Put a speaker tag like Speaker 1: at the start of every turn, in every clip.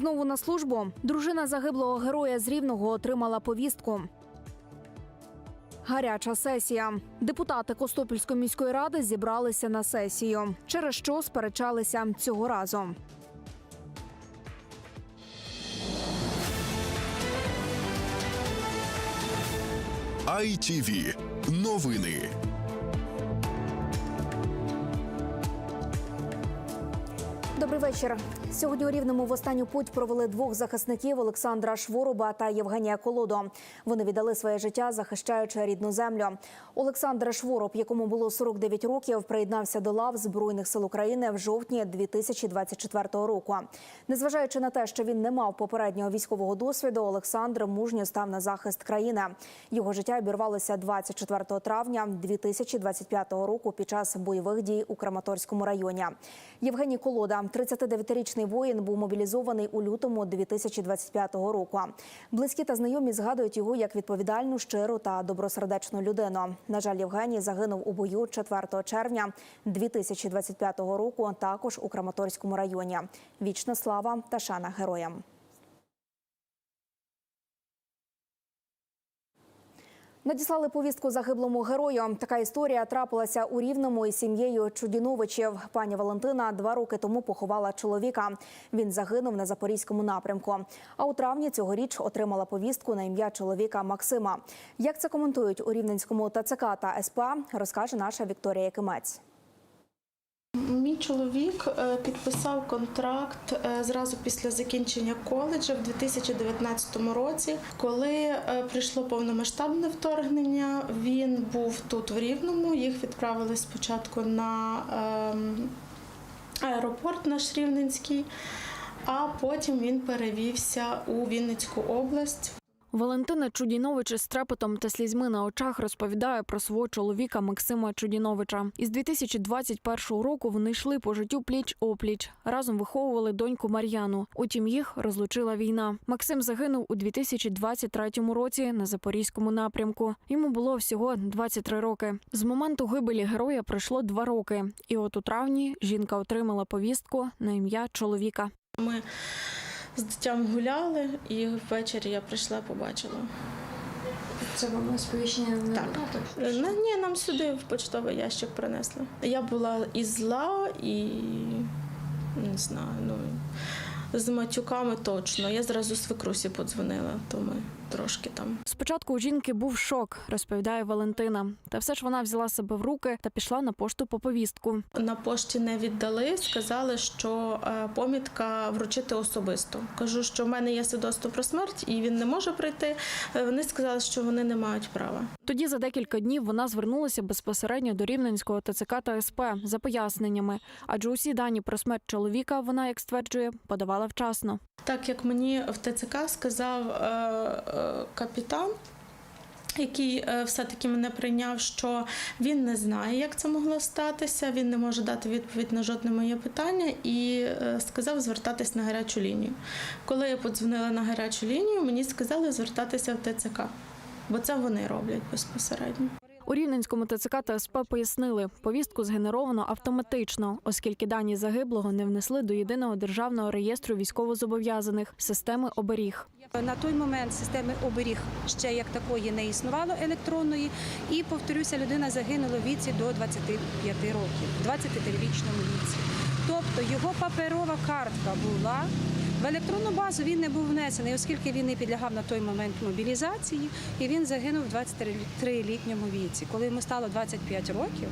Speaker 1: Знову на службу дружина загиблого героя з Рівного отримала повістку. Гаряча сесія. Депутати Костопільської міської ради зібралися на сесію, через що сперечалися цього разу.
Speaker 2: ITV. Новини.
Speaker 1: Добрий вечір. Сьогодні у Рівному в останню путь провели двох захисників Олександра Швороба та Євгенія Колодо. Вони віддали своє життя, захищаючи рідну землю. Олександр Швороб, якому було 49 років, приєднався до лав Збройних сил України в жовтні 2024 року. Незважаючи на те, що він не мав попереднього військового досвіду, Олександр мужньо став на захист країни. Його життя обірвалося 24 травня 2025 року під час бойових дій у Краматорському районі. Євгеній Колода, 39-річний воїн, був мобілізований у лютому 2025 року. Близькі та знайомі згадують його як відповідальну, щиру та добросердечну людину. На жаль, Євгеній загинув у бою 4 червня 2025 року, також у Краматорському районі. Вічна слава та шана героям. Надіслали повістку загиблому герою. Така історія трапилася у Рівному із сім'єю Чудіновичів. Пані Валентина два роки тому поховала чоловіка. Він загинув на запорізькому напрямку. А у травні цьогоріч отримала повістку на ім'я чоловіка Максима. Як це коментують у Рівненському ТЦК та СПА, розкаже наша Вікторія Якимець.
Speaker 3: Мій чоловік е, підписав контракт е, зразу після закінчення коледжу в 2019 році. Коли е, прийшло повномасштабне вторгнення, він був тут в Рівному. Їх відправили спочатку на ем, аеропорт наш Рівненський, а потім він перевівся у Вінницьку область.
Speaker 1: Валентина Чудінович із трепетом та слізьми на очах розповідає про свого чоловіка Максима Чудіновича. Із 2021 року вони йшли по життю пліч опліч. Разом виховували доньку Мар'яну. Утім, їх розлучила війна. Максим загинув у 2023 році на запорізькому напрямку. Йому було всього 23 роки. З моменту гибелі героя пройшло два роки. І от у травні жінка отримала повістку на ім'я чоловіка.
Speaker 3: Ми з дитям гуляли, і ввечері я прийшла, побачила.
Speaker 4: Це вам сповіщення не
Speaker 3: Так. Е, На, ні, нам сюди в почтовий ящик принесли. Я була і зла, і не знаю, ну з матюками точно. Я зразу свекрусі подзвонила, то ми трошки там.
Speaker 1: Спочатку у жінки був шок, розповідає Валентина. Та все ж вона взяла себе в руки та пішла на пошту по повістку.
Speaker 3: На пошті не віддали, сказали, що е, помітка вручити особисто. Кажу, що в мене є свідоцтво про смерть, і він не може прийти. Е, Вони сказали, що вони не мають права.
Speaker 1: Тоді за декілька днів вона звернулася безпосередньо до рівненського ТЦК та СП за поясненнями, адже усі дані про смерть чоловіка вона, як стверджує, подавала вчасно.
Speaker 3: Так як мені в ТЦК сказав е, е, капітан, який е, все-таки мене прийняв, що він не знає, як це могло статися, він не може дати відповідь на жодне моє питання і сказав звертатись на гарячу лінію. Коли я подзвонила на гарячу лінію, мені сказали звертатися в ТЦК, бо це вони роблять безпосередньо.
Speaker 1: У рівненському ТЦК та СП пояснили, повістку згенеровано автоматично, оскільки дані загиблого не внесли до єдиного державного реєстру військовозобов'язаних системи оберіг.
Speaker 5: На той момент системи оберіг ще як такої не існувало електронної, і повторюся, людина загинула в віці до 25 років, 23-річному віці. Тобто його паперова картка була. В електронну базу він не був внесений, оскільки він не підлягав на той момент мобілізації, і він загинув в 23-літньому віці. Коли йому стало 25 років,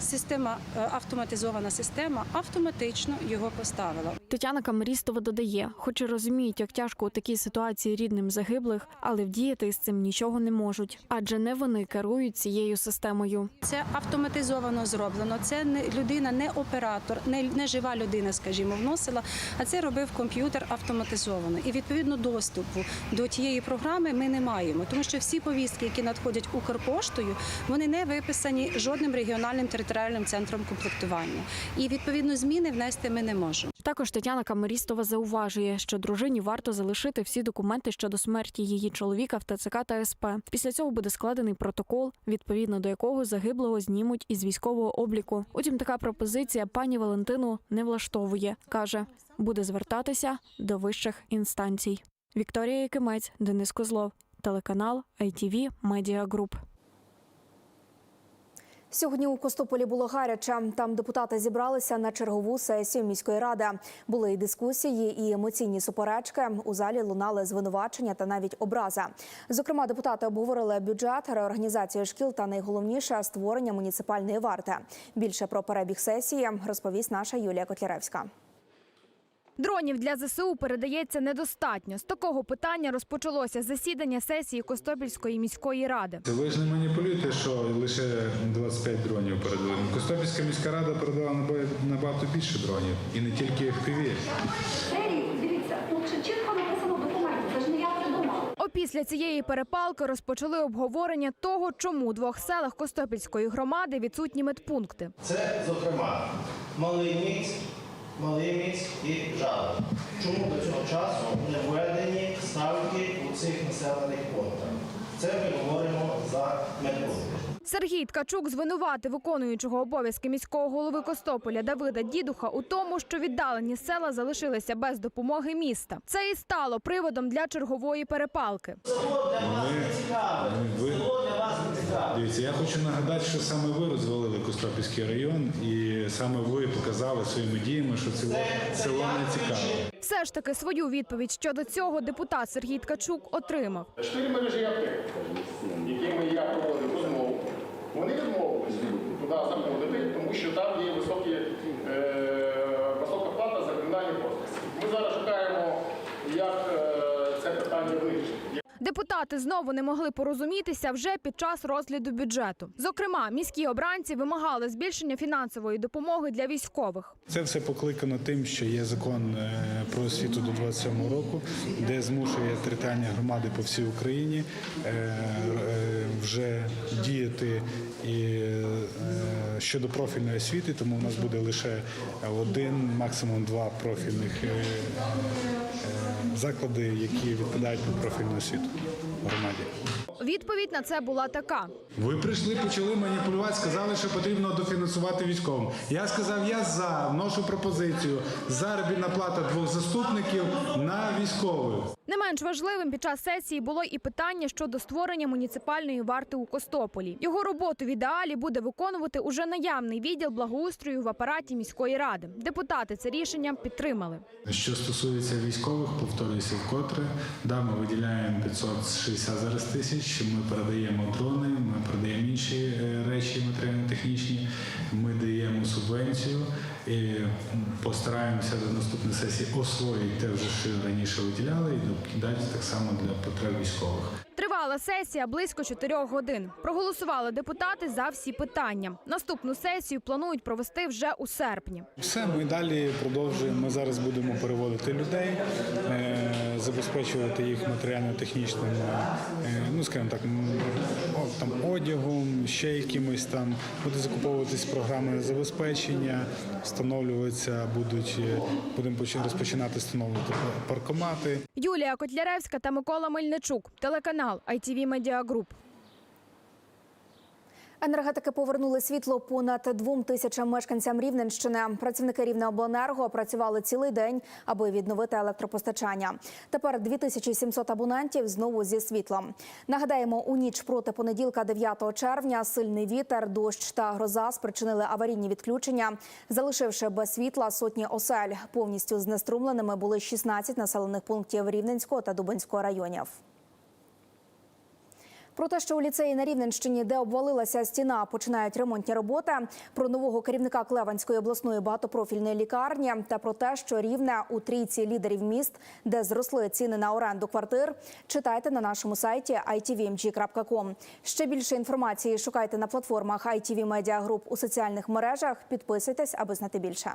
Speaker 5: система е, автоматизована система автоматично його поставила.
Speaker 1: Тетяна Камерістова додає, хоч і розуміють, як тяжко у такій ситуації рідним загиблих, але вдіяти з цим нічого не можуть, адже не вони керують цією системою.
Speaker 5: Це автоматизовано зроблено. Це не людина, не оператор, не, не жива людина, скажімо, вносила, а це робив комп'ютер автоматизовано. І відповідно доступу до тієї програми ми не маємо, тому що всі повістки, які надходять Укрпоштою, вони не виписані жодним регіональним територіальним центром комплектування. І відповідно зміни внести ми не можемо.
Speaker 2: Також Тетяна Камерістова зауважує, що дружині варто залишити всі документи щодо смерті її чоловіка в ТЦК та СП. Після цього буде складений протокол, відповідно до якого загиблого знімуть із військового обліку. Утім, така пропозиція пані Валентину не влаштовує. каже, буде звертатися до вищих інстанцій. Вікторія Якимець, Денис Козлов, телеканал ITV Media Group.
Speaker 1: Сьогодні у Костополі було гаряче. Там депутати зібралися на чергову сесію міської ради. Були і дискусії, і емоційні суперечки. У залі лунали звинувачення та навіть образи. Зокрема, депутати обговорили бюджет, реорганізацію шкіл та найголовніше створення муніципальної варти. Більше про перебіг сесії розповість наша Юлія Котляревська.
Speaker 6: Дронів для ЗСУ передається недостатньо. З такого питання розпочалося засідання сесії Костопільської міської ради.
Speaker 7: Ви ж не маніпулюєте, що лише 25 дронів передали. Костопільська міська рада передала наба- набагато більше дронів. І не тільки FPV.
Speaker 8: Дивіться, тут чітко написано в документі, це ж не я придумала.
Speaker 6: Опісля цієї перепалки розпочали обговорення того, чому у двох селах Костопільської громади відсутні медпункти.
Speaker 9: Це, зокрема, малий міць, малий міць і жало. Чому до цього часу не введені ставки у цих населених пунктах? Це ми говоримо за медпункти.
Speaker 6: Сергій Ткачук звинуватив виконуючого обов'язки міського голови Костополя Давида Дідуха у тому, що віддалені села залишилися без допомоги міста. Це і стало приводом для чергової перепалки.
Speaker 9: Село для вас
Speaker 7: Ми-
Speaker 9: не цікаве.
Speaker 7: ви-
Speaker 9: Село для вас не цікаве.
Speaker 7: Дивіться, я хочу нагадати, що саме ви розвалили Костопільський район, і саме ви показали своїми діями, що село, село не цікаве.
Speaker 6: Все ж таки свою відповідь щодо цього депутат Сергій Ткачук отримав.
Speaker 10: Чотири мережі аптек, якими я проводив розмову, вони відмовились туди заходити, тому що там є високі, е, висока плата за кримінальні послуги. Ми зараз шукаємо, як е, це питання вирішити.
Speaker 6: Депутати знову не могли порозумітися вже під час розгляду бюджету. Зокрема, міські обранці вимагали збільшення фінансової допомоги для військових.
Speaker 7: Це все покликано тим, що є закон е, про освіту до 27 року, де змушує територіальні громади по всій Україні е, е, вже діяти і щодо профільної освіти, тому у нас буде лише один, максимум два профільних заклади, які відповідають під профільну освіту в громаді.
Speaker 6: Відповідь на це була така:
Speaker 7: Ви прийшли, почали маніпулювати, сказали, що потрібно дофінансувати військовим. Я сказав, я за вношу пропозицію заробітна плата двох заступників на військових.
Speaker 6: не менш важливим під час сесії було і питання щодо створення муніципальної варти у Костополі. Його роботу в ідеалі буде виконувати уже наявний відділ благоустрою в апараті міської ради. Депутати це рішення підтримали.
Speaker 7: Що стосується військових, повторююся вкотре. Да, ми виділяємо 560 зараз тисяч. Ми передаємо дрони, ми передаємо інші е, речі матеріально-технічні. Ми даємо субвенцію і постараємося до наступної сесії освоїти те, вже що раніше виділяли, і дати так само для потреб військових.
Speaker 6: Тривала сесія близько чотирьох годин. Проголосували депутати за всі питання. Наступну сесію планують провести вже у серпні.
Speaker 7: Все, ми далі продовжуємо. Ми зараз будемо переводити людей, е, забезпечувати їх матеріально-технічним, е, ну скажімо так, там одягом, ще якимось там. Буде закуповуватись програми забезпечення, встановлюватися, будуть е, будемо розпочинати встановлювати паркомати.
Speaker 6: Юлія Котляревська та Микола Мельничук. Телеканал ITV Media Group.
Speaker 1: Енергетики повернули світло понад двом тисячам мешканцям Рівненщини. Працівники Рівнеобленерго працювали цілий день, аби відновити електропостачання. Тепер 2700 абонентів знову зі світлом. Нагадаємо, у ніч проти понеділка, 9 червня, сильний вітер, дощ та гроза спричинили аварійні відключення, залишивши без світла сотні осель. Повністю знеструмленими були 16 населених пунктів Рівненського та Дубинського районів. Про те, що у ліцеї на Рівненщині, де обвалилася стіна, починають ремонтні роботи. Про нового керівника Клеванської обласної багатопрофільної лікарні та про те, що рівне у трійці лідерів міст, де зросли ціни на оренду квартир. Читайте на нашому сайті itvmg.com. Ще більше інформації шукайте на платформах ITV Media Group у соціальних мережах. Підписуйтесь, аби знати більше.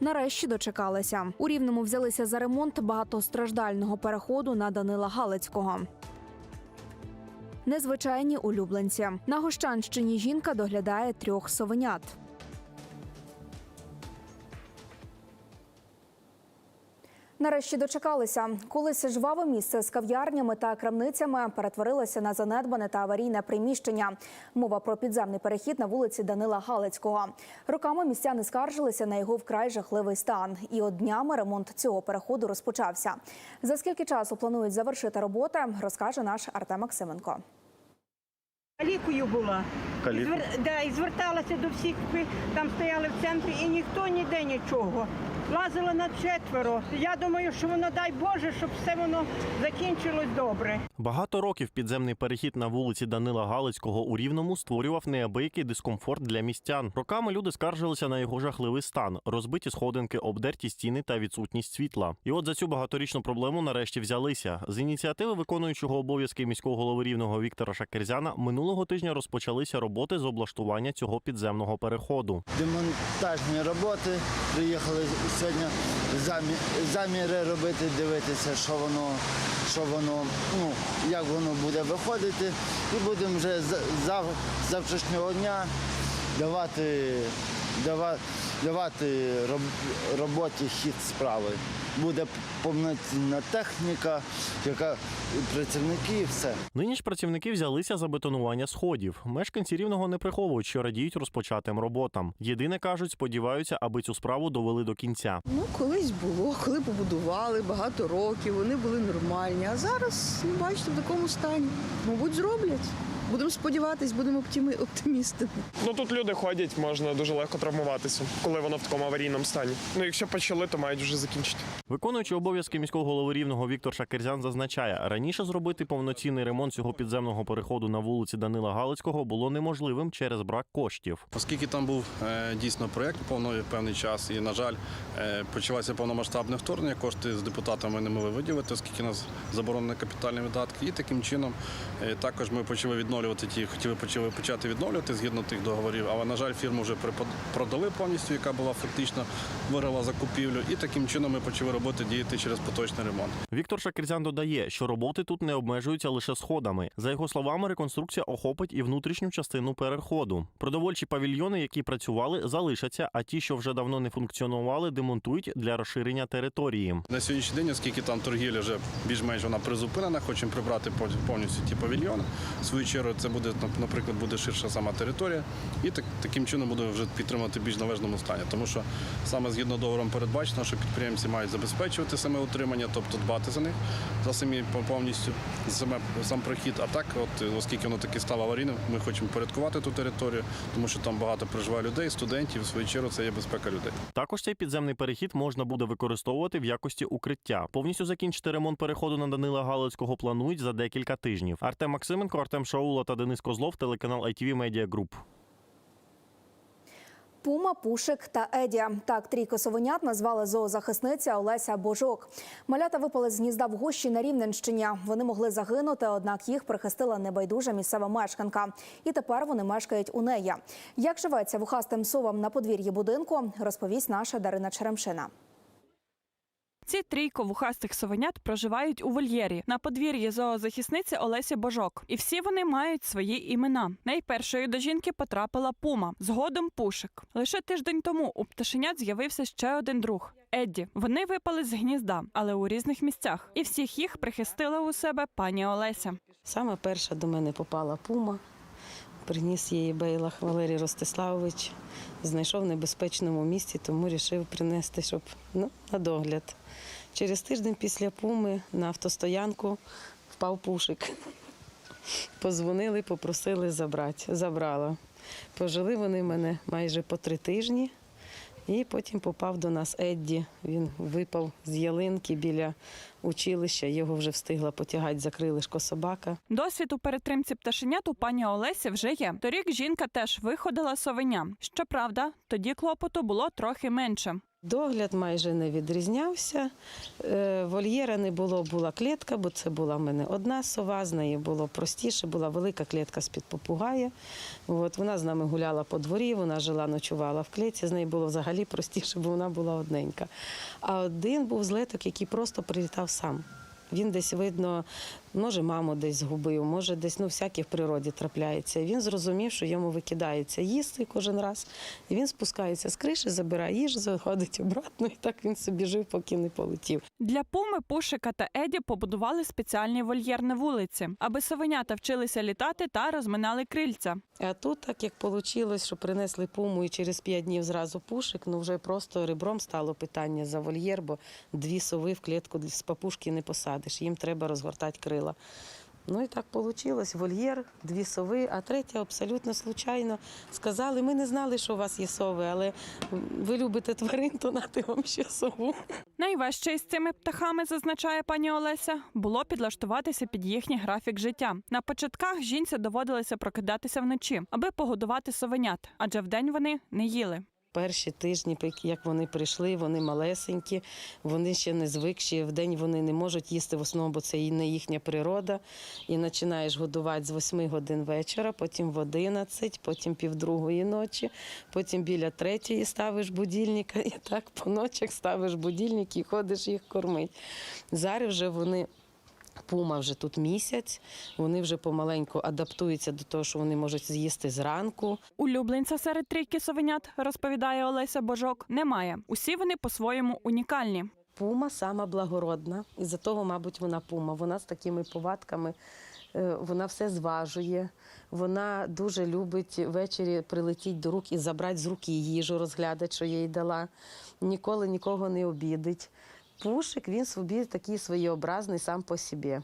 Speaker 1: Нарешті дочекалися. У Рівному взялися за ремонт багатостраждального переходу на Данила Галицького. Незвичайні улюбленці. На Гощанщині жінка доглядає трьох совенят. Нарешті дочекалися. Колись жваве місце з кав'ярнями та крамницями перетворилося на занедбане та аварійне приміщення. Мова про підземний перехід на вулиці Данила Галицького. Роками містяни скаржилися на його вкрай жахливий стан. І от днями ремонт цього переходу розпочався. За скільки часу планують завершити роботи, розкаже наш Артем Максименко.
Speaker 11: Калікою була. І, звер... да, і зверталася до всіх, там стояли в центрі, і ніхто ніде нічого. Лазила на четверо. Я думаю, що воно дай Боже, щоб все воно закінчилось добре.
Speaker 12: Багато років підземний перехід на вулиці Данила Галицького у Рівному створював неабиякий дискомфорт для містян. Роками люди скаржилися на його жахливий стан, розбиті сходинки, обдерті стіни та відсутність світла. І от за цю багаторічну проблему нарешті взялися. З ініціативи виконуючого обов'язки міського голови рівного Віктора Шакерзяна минулого тижня розпочалися роботи з облаштування цього підземного переходу.
Speaker 13: Демонтажні роботи. Приїхали сьогодні замі, заміри робити, дивитися, що воно, що воно, ну, як воно буде виходити. І будемо вже з зав, з завтрашнього дня давати, дава, давати роб, роботі хід справи. Буде повноцінна техніка, яка працівники і все.
Speaker 12: Нині ж працівники взялися за бетонування сходів. Мешканці рівного не приховують, що радіють розпочатим роботам. Єдине кажуть, сподіваються, аби цю справу довели до кінця.
Speaker 14: Ну, колись було, коли побудували багато років, вони були нормальні. А зараз, ну, бачите, в такому стані. Мабуть, зроблять. Будемо сподіватись, будемо оптимістами.
Speaker 15: Ну тут люди ходять, можна дуже легко травмуватися, коли воно в такому аварійному стані. Ну якщо почали, то мають вже закінчити.
Speaker 12: Виконуючий обов'язки міського голови рівного Віктор Шакерзян зазначає, раніше зробити повноцінний ремонт цього підземного переходу на вулиці Данила Галицького було неможливим через брак коштів.
Speaker 16: Оскільки там був е, дійсно проєкт повний певний час, і, на жаль, е, почалося повномасштабне вторгнення. Кошти з депутатами не могли виділити, оскільки нас заборонені капітальні видатки. І таким чином е, також ми почали відновлювати ті, хотіли почали почати відновлювати згідно тих договорів. Але на жаль, фірму вже припод- продали повністю, яка була фактично виграла закупівлю. І таким чином ми почали роботи діяти через поточний ремонт.
Speaker 12: Віктор Шакерзян додає, що роботи тут не обмежуються лише сходами. За його словами, реконструкція охопить і внутрішню частину переходу. Продовольчі павільйони, які працювали, залишаться, а ті, що вже давно не функціонували, демонтують для розширення території.
Speaker 16: На сьогоднішній день, оскільки там торгівля вже більш-менш вона призупинена, хочемо прибрати повністю ті павільйони. В свою чергу це буде, наприклад, буде ширша сама територія, і так, таким чином буде вже підтримувати в більш належному стані. Тому що саме згідно договором передбачено, що підприємці мають забезпечувати саме утримання, тобто дбати за них за самі повністю саме сам прохід. А так, от оскільки воно таки стало аварійним, ми хочемо порядкувати ту територію, тому що там багато проживає людей, студентів. В свою чергу це є безпека людей.
Speaker 12: Також цей підземний перехід можна буде використовувати в якості укриття. Повністю закінчити ремонт переходу на Данила Галицького планують за декілька тижнів. Артем Максименко, Артем Шаула та Денис Козлов, телеканал ITV Media Group.
Speaker 1: Пума, Пушик та Едія. Так трійко совенят назвали зоозахисниця Олеся Божок. Малята випали з гнізда в гощі на Рівненщині. Вони могли загинути, однак їх прихистила небайдужа місцева мешканка. І тепер вони мешкають у неї. Як живеться вухастим совам на подвір'ї будинку, розповість наша Дарина Черемшина.
Speaker 17: Ці трійко вухастих совенят проживають у вольєрі на подвір'ї зоозахисниці Олесі Божок, і всі вони мають свої імена. Найпершою до жінки потрапила пума, згодом пушик. Лише тиждень тому у пташенят з'явився ще один друг. Едді. Вони випали з гнізда, але у різних місцях, і всіх їх прихистила у себе пані Олеся.
Speaker 18: Саме перша до мене попала пума. Приніс її Бейлах Валерій Ростиславович. Знайшов в небезпечному місці, тому вирішив принести, щоб ну, на догляд. Через тиждень після пуми на автостоянку впав пушик. Позвонили, попросили забрати. Забрала. Пожили вони мене майже по три тижні. І потім попав до нас Едді. Він випав з ялинки біля училища. Його вже встигла потягати за крилишко собака.
Speaker 17: Досвід у перетримці пташенят у пані Олесі вже є. Торік жінка теж виходила совеня. Щоправда, тоді клопоту було трохи менше.
Speaker 18: Догляд майже не відрізнявся. Е, Вольєра не було, була клітка, бо це була в мене одна сова, з неї було простіше, була велика клітка з-під попугая. От, вона з нами гуляла по дворі, вона жила, ночувала в клітці, з нею було взагалі простіше, бо вона була одненька. А один був злеток, який просто прилітав сам. Він десь видно, може, маму десь згубив, може, десь ну, всяке в природі трапляється. І він зрозумів, що йому викидається їсти кожен раз. І він спускається з криші, забирає їжу, заходить обратно, і так він собі жив, поки не полетів.
Speaker 17: Для пуми, пушика та Еді побудували спеціальний вольєр на вулиці, аби совенята вчилися літати та розминали крильця.
Speaker 18: А тут, так як вийшло, що принесли пуму і через п'ять днів зразу пушик, ну вже просто ребром стало питання за вольєр, бо дві сови в клітку з папушки не посадиш, їм треба розгортати крила. Ну і так вийшло. Вольєр, дві сови, а третя абсолютно случайно сказали, ми не знали, що у вас є сови, але ви любите тварин, то нати вам ще сову.
Speaker 17: Найважче із цими птахами, зазначає пані Олеся, було підлаштуватися під їхній графік життя. На початках жінці доводилося прокидатися вночі, аби погодувати совенят, адже вдень вони не їли.
Speaker 18: Перші тижні, як вони прийшли, вони малесенькі, вони ще не звикші. В день вони не можуть їсти в основному, бо це і не їхня природа. І починаєш годувати з 8 годин вечора, потім в 11, потім півдругої ночі, потім біля третьої ставиш будильника, і так по ночах ставиш будильник і ходиш їх кормити. Зараз вже вони. Пума вже тут місяць, вони вже помаленьку адаптуються до того, що вони можуть з'їсти зранку.
Speaker 17: Улюбленця серед трійки совенят, розповідає Олеся Божок, немає. Усі вони по-своєму унікальні.
Speaker 18: Пума сама благородна, і за того, мабуть, вона пума. Вона з такими повадками, е, вона все зважує. Вона дуже любить ввечері прилетіти до рук і забрати з руки їжу, розглядати, що я їй дала. Ніколи нікого не обідить. Пушик він собі такий своєобразний сам по собі.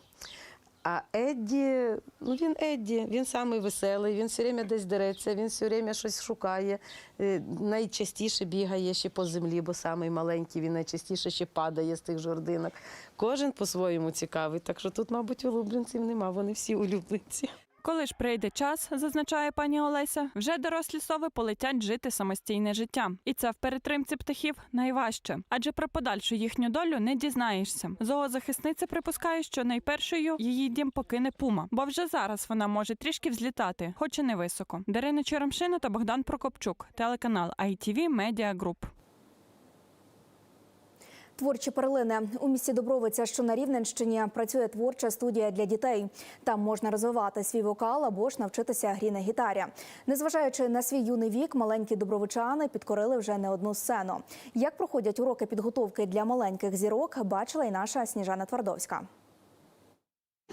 Speaker 18: А Едді, ну він Едді, він самий веселий, він все время десь дереться, він все время щось шукає. Е, Найчастіше бігає ще по землі, бо самий маленький, він найчастіше ще падає з тих жординок. Кожен по-своєму цікавий. Так що тут, мабуть, улюбленців нема, вони всі улюбленці.
Speaker 17: Коли ж прийде час, зазначає пані Олеся, вже дорослі сови полетять жити самостійне життя. І це в перетримці птахів найважче, адже про подальшу їхню долю не дізнаєшся. Зоозахисниця припускає, що найпершою її дім покине пума, бо вже зараз вона може трішки взлітати, хоч і не високо. Дарина Черемшина та Богдан Прокопчук, телеканал ITV Media Group.
Speaker 1: Творчі перлини у місті Добровиця, що на Рівненщині, працює творча студія для дітей. Там можна розвивати свій вокал або ж навчитися грі на гітарі. Незважаючи на свій юний вік, маленькі добровичани підкорили вже не одну сцену. Як проходять уроки підготовки для маленьких зірок, бачила й наша Сніжана Твардовська.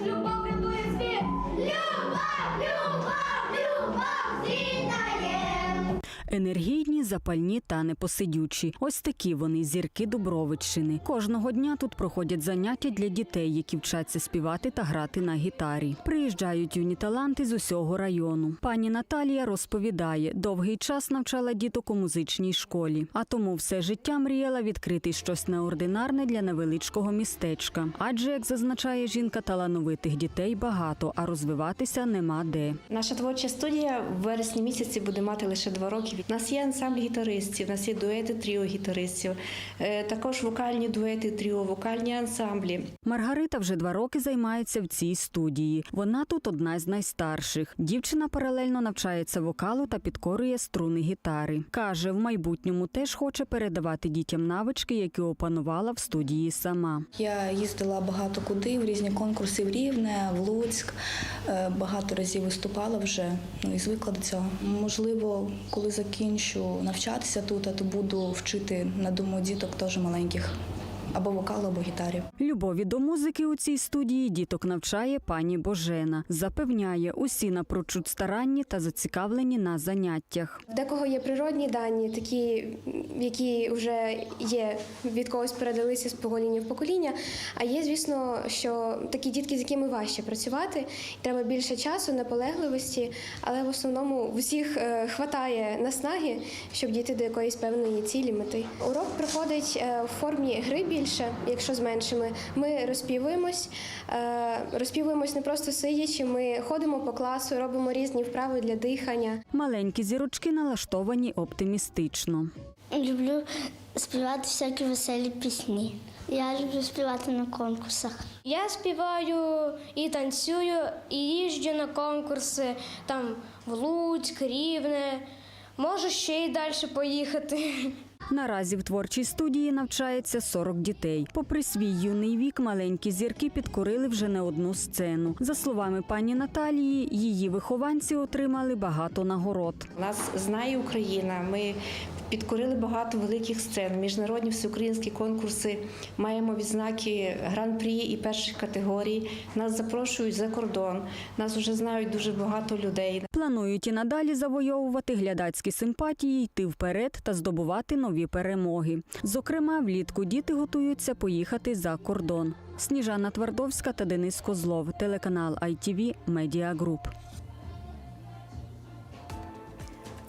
Speaker 8: Любов рятує світ!
Speaker 19: Енергійні, запальні та непосидючі. Ось такі вони зірки Дубровиччини. Кожного дня тут проходять заняття для дітей, які вчаться співати та грати на гітарі. Приїжджають юні таланти з усього району. Пані Наталія розповідає, довгий час навчала діток у музичній школі, а тому все життя мріяла відкрити щось неординарне для невеличкого містечка. Адже, як зазначає жінка, талановитих дітей багато, а розвиватися нема де.
Speaker 20: Наша творча студія в вересні місяці буде мати лише два роки. У нас є ансамбль гітаристів, у нас є дуети тріо гітаристів, е, також вокальні дуети тріо, вокальні ансамблі.
Speaker 19: Маргарита вже два роки займається в цій студії. Вона тут одна з найстарших. Дівчина паралельно навчається вокалу та підкорює струни гітари. Каже, в майбутньому теж хоче передавати дітям навички, які опанувала в студії сама.
Speaker 21: Я їздила багато куди, в різні конкурси в Рівне, в Луцьк. Е, Багато разів виступала вже ну і звикла до цього. Можливо, коли закінчу навчатися тут, а то буду вчити на дому діток теж маленьких або вокалу, або гітарі.
Speaker 19: Любові до музики у цій студії діток навчає пані Божена. Запевняє, усі напрочуд старанні та зацікавлені на заняттях.
Speaker 22: В декого є природні дані, такі, які вже є від когось передалися з покоління в покоління. А є, звісно, що такі дітки, з якими важче працювати, треба більше часу, наполегливості, але в основному в усіх е, хватає наснаги, щоб дійти до якоїсь певної цілі мети. Урок проходить е, в формі гри більше, якщо з меншими. Ми розпівуємось, е, розпівуємось не просто сидячи, ми ходимо по класу, робимо різні вправи для дихання.
Speaker 19: Маленькі зірочки налаштовані оптимістично.
Speaker 23: Люблю співати всякі веселі пісні. Я люблю співати на конкурсах.
Speaker 22: Я співаю і танцюю, і їжджу на конкурси там в Луцьк, Рівне. Можу ще й далі поїхати.
Speaker 19: Наразі в творчій студії навчається 40 дітей. Попри свій юний вік, маленькі зірки підкорили вже не одну сцену. За словами пані Наталії, її вихованці отримали багато нагород.
Speaker 20: Нас знає Україна. Ми підкорили багато великих сцен. Міжнародні всеукраїнські конкурси маємо відзнаки гран-прі і перших категорій. Нас запрошують за кордон. Нас вже знають дуже багато людей.
Speaker 19: Планують і надалі завойовувати глядацькі симпатії, йти вперед та здобувати нові перемоги. Зокрема, влітку діти готуються поїхати за кордон. Сніжана Твардовська та Денис Козлов, телеканал ITV Media Group.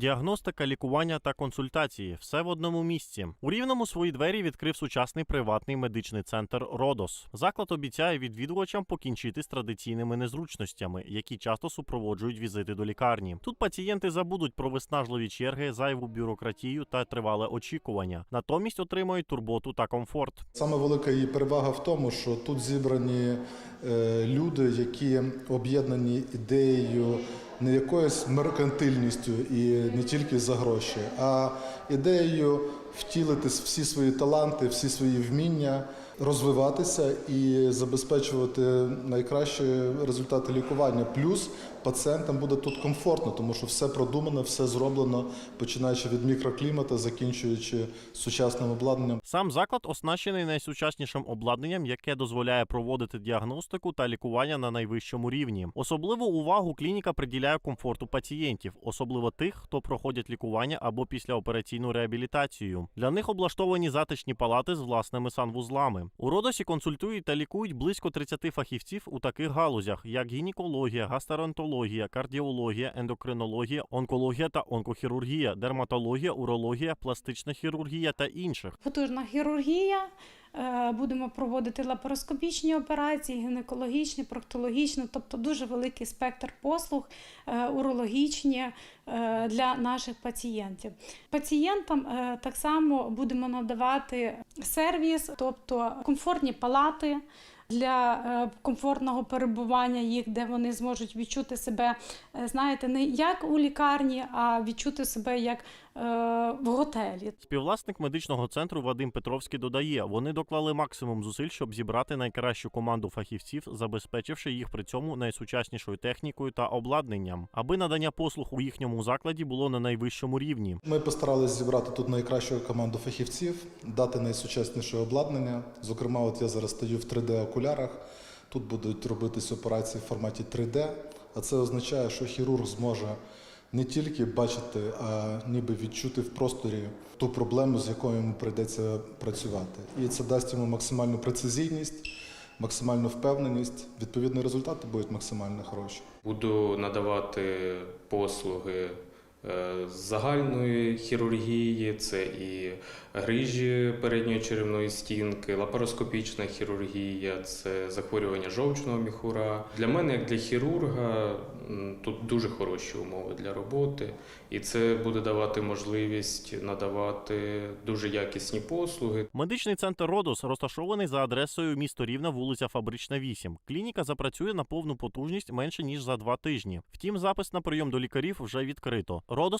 Speaker 12: Діагностика, лікування та консультації все в одному місці. У рівному свої двері відкрив сучасний приватний медичний центр Родос. Заклад обіцяє відвідувачам покінчити з традиційними незручностями, які часто супроводжують візити до лікарні. Тут пацієнти забудуть про виснажливі черги, зайву бюрократію та тривале очікування. Натомість отримують турботу та комфорт.
Speaker 24: Саме велика її перевага в тому, що тут зібрані е, люди, які об'єднані ідеєю не якоюсь меркантильністю і не тільки за гроші, а ідеєю втілити всі свої таланти, всі свої вміння, розвиватися і забезпечувати найкращі результати лікування. Плюс пацієнтам буде тут комфортно, тому що все продумано, все зроблено, починаючи від мікроклімату, закінчуючи сучасним обладнанням.
Speaker 12: Сам заклад оснащений найсучаснішим обладнанням, яке дозволяє проводити діагностику та лікування на найвищому рівні. Особливу увагу клініка приділяє комфорту пацієнтів, особливо тих, хто проходять лікування або післяопераційну реабілітацію. Для них облаштовані затишні палати з власними санвузлами. У Родосі консультують та лікують близько 30 фахівців у таких галузях, як гінекологія, гастеронтологія, кардіологія, ендокринологія, онкологія та онкохірургія, дерматологія, урологія, пластична хірургія та інших.
Speaker 25: Потужна хірургія. е, Будемо проводити лапароскопічні операції, гінекологічні, проктологічні, тобто дуже великий спектр послуг е, урологічні е, для наших пацієнтів. Пацієнтам так само будемо надавати сервіс, тобто комфортні палати. Для е, комфортного перебування їх, де вони зможуть відчути себе, е, знаєте, не як у лікарні, а відчути себе як в готелі.
Speaker 12: Співвласник медичного центру Вадим Петровський додає, вони доклали максимум зусиль, щоб зібрати найкращу команду фахівців, забезпечивши їх при цьому найсучаснішою технікою та обладнанням, аби надання послуг у їхньому закладі було на найвищому рівні.
Speaker 24: Ми постаралися зібрати тут найкращу команду фахівців, дати найсучасніше обладнання. Зокрема, от я зараз стою в 3D-окулярах. Тут будуть робитись операції в форматі 3D, а це означає, що хірург зможе не тільки бачити, а ніби відчути в просторі ту проблему, з якою йому прийдеться працювати. І це дасть йому максимальну прецизійність, максимальну впевненість. Відповідно, результати будуть максимально хороші.
Speaker 26: Буду надавати послуги е, загальної хірургії, це і грижі передньої черевної стінки, лапароскопічна хірургія, це захворювання жовчного міхура. Для мене, як для хірурга, тут дуже хороші умови для роботи, і це буде давати можливість надавати дуже якісні послуги.
Speaker 12: Медичний центр Родос розташований за адресою місто Рівна, вулиця Фабрична, 8. Клініка запрацює на повну потужність менше ніж за два тижні. Втім, запис на прийом до лікарів вже відкрито. Родос